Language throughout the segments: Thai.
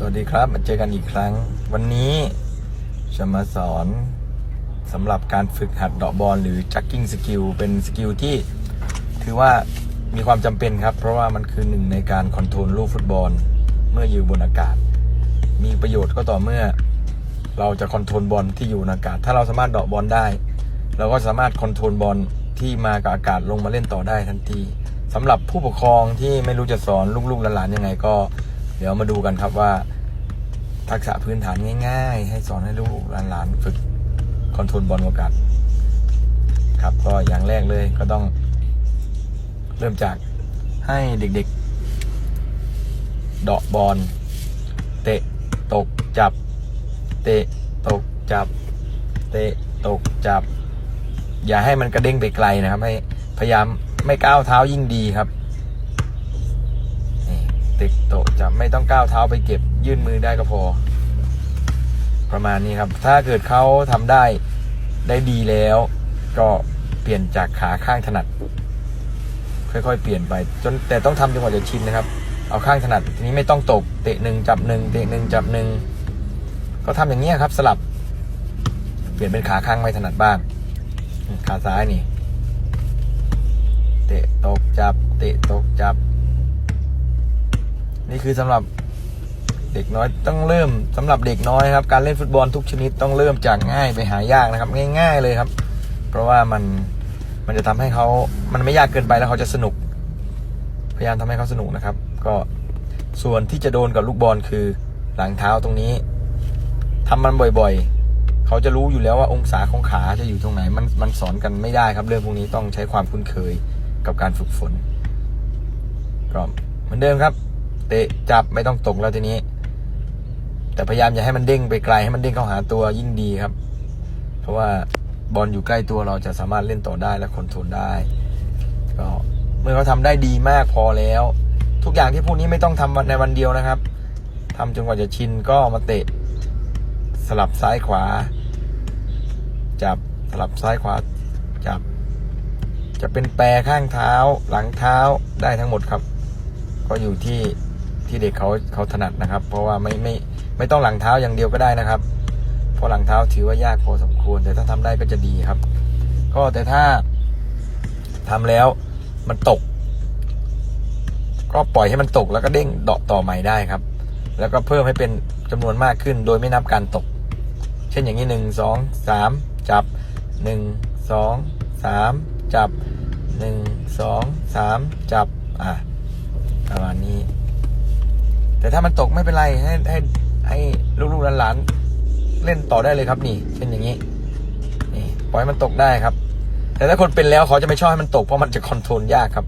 สวัสดีครับ มาเจอกันอีกครั้ง วันนี้จะมาสอนสำหรับการฝึกหัดเดาะบอลหรือ jugging skill เป็นสกิลที่ถือว่ามีความจำเป็นครับ เพราะว่ามันคือหนึ่งในการคอนโทรลลูกฟุตบอลเมื่ออยู่บนอากาศ มีประโยชน์ก็ต่อเมื่อ เราจะคอนโทรลบอลที่อยู่บนอากาศ ถ้าเราสามารถเดาะบอลได้ เราก็สามารถคอนโทรลบอลที่มากับอากาศลงมาเล่นต่อได้ทันทีสำหรับผู้ปกครองที่ไม่รู้จะสอนลูกๆหลานๆยังไงก็ เดี๋ยวมาดูกันครับว่า ทักษะพื้นฐานง่าย ๆ ให้สอนให้ลูกหลานๆฝึกคอนโทรลบอลกับอกาศครับก็อย่างแรกเลยก็ต้อง เริ่มจากให้เด็กๆ เดาะบอลเตะตกจับ เตะตกจับ เตะตกจับ อย่าให้มันกระเด้งไปไกลนะครับ ให้พยายามไม่ก้าวเท้ายิ่งดีครับ เตะตจับไม่ต้องก้าวเท้าไปเก็บยื่นมือได้ก็พอ ประมาณนี้ครับ ถ้าเกิดเขาทำได้ได้ดีแล้ว ก็เปลี่ยนจากขาข้างถนัด ค่อยๆ เปลี่ยนไป จนแต่ต้องทำจนกว่าจะชินนะครับ เอาข้างถนัดทีนี้ไม่ต้องตกเตะหนึ่งจับหนึ่งเตะหนึ่งจับหนึ่งก็ทำอย่างนี้ครับ สลับ เปลี่ยนเป็นขาข้างไม่ถนัดบ้าง ขาซ้ายนี่ เตะตกจับ เตะตกจับ นี่คือสำหรับเด็กน้อยต้องเริ่มสำหรับเด็กน้อยครับ การเล่นฟุตบอลทุกชนิดต้องเริ่มจากง่ายไปหายากนะครับ ง่าย ๆเลยครับ เพราะว่ามันมันจะทำให้เขามันไม่ยากเกินไปแล้วเขาจะสนุก พยายามทำให้เขาสนุกนะครับ ก็ส่วนที่จะโดนกับลูกบอลคือหลังเท้าตรงนี้ทำมันบ่อยๆ เขาจะรู้อยู่แล้วว่าองศาของขาจะอยู่ตรงไหน มันมันสอนกันไม่ได้ครับ เรื่องพวกนี้ต้องใช้ความคุ้นเคยกับการฝึกฝนก็เหมือนเดิมครับ เตะจับไม่ต้องตกแล้วทีนี้ แต่พยายามอย่าให้มันเด้งไปไกลให้มันเด้งเข้าหาตัวยิ่งดีครับ เพราะว่าบอลอยู่ใกล้ตัวเราจะสามารถเล่นต่อได้และคอนโทรลได้ ก็เมื่อเขาทำได้ดีมากพอแล้ว ทุกอย่างที่พวกนี้ไม่ต้องทำในวันเดียวนะครับทำจนกว่าจะชินก็มาเตะ สลับซ้ายขวา จับสลับซ้ายขวาจับ จะเป็นแปรข้างเท้าหลังเท้าได้ทั้งหมดครับ ก็อยู่ที่ ที่เด็กเขาเขาถนัดนะครับ เพราะว่าไม่ไม่ไม่ต้องหลังเท้าอย่างเดียวก็ได้นะครับ เพราะหลังเท้าถือว่ายากพอสมควร แต่ถ้าทำได้ก็จะดีครับ ก็แต่ถ้าทำแล้วมันตก ก็ปล่อยให้มันตกแล้วก็เด้งเดาะต่อใหม่ได้ครับ แล้วก็เพิ่มให้เป็นจำนวนมากขึ้น โดยไม่นับการตก เช่นอย่างนี้หนึ่งสองสามจับหนึ่งสองสามจับหนึ่งสองสามจับ อะประมาณนี้ แต่ถ้ามันตกไม่เป็นไรให้ให้ให้ลูกๆหลานๆเล่นต่อได้เลยครับ นี่เช่นอย่างนี้นี่ปล่อยให้มันตกได้ครับ แต่ถ้าคนเป็นแล้วเขาจะไม่ชอบให้มันตกเพราะมันจะคอนโทรลยากครับ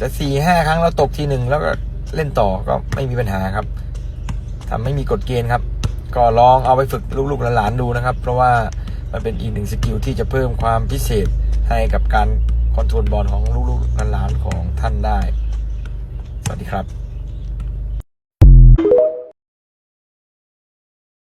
จะสี่ห้าครั้งแล้วตกทีหนึ่งแล้วก็เล่นต่อก็ไม่มีปัญหาครับทำไม่มีกฎเกณฑ์ครับ ก็ลองเอาไปฝึกลูกๆหลานๆดูนะครับ เพราะว่ามันเป็นอีกหนึ่งสกิลที่จะเพิ่มความพิเศษให้กับการคอนโทรลบอลของลูกๆหลานๆของท่านได้ ครับ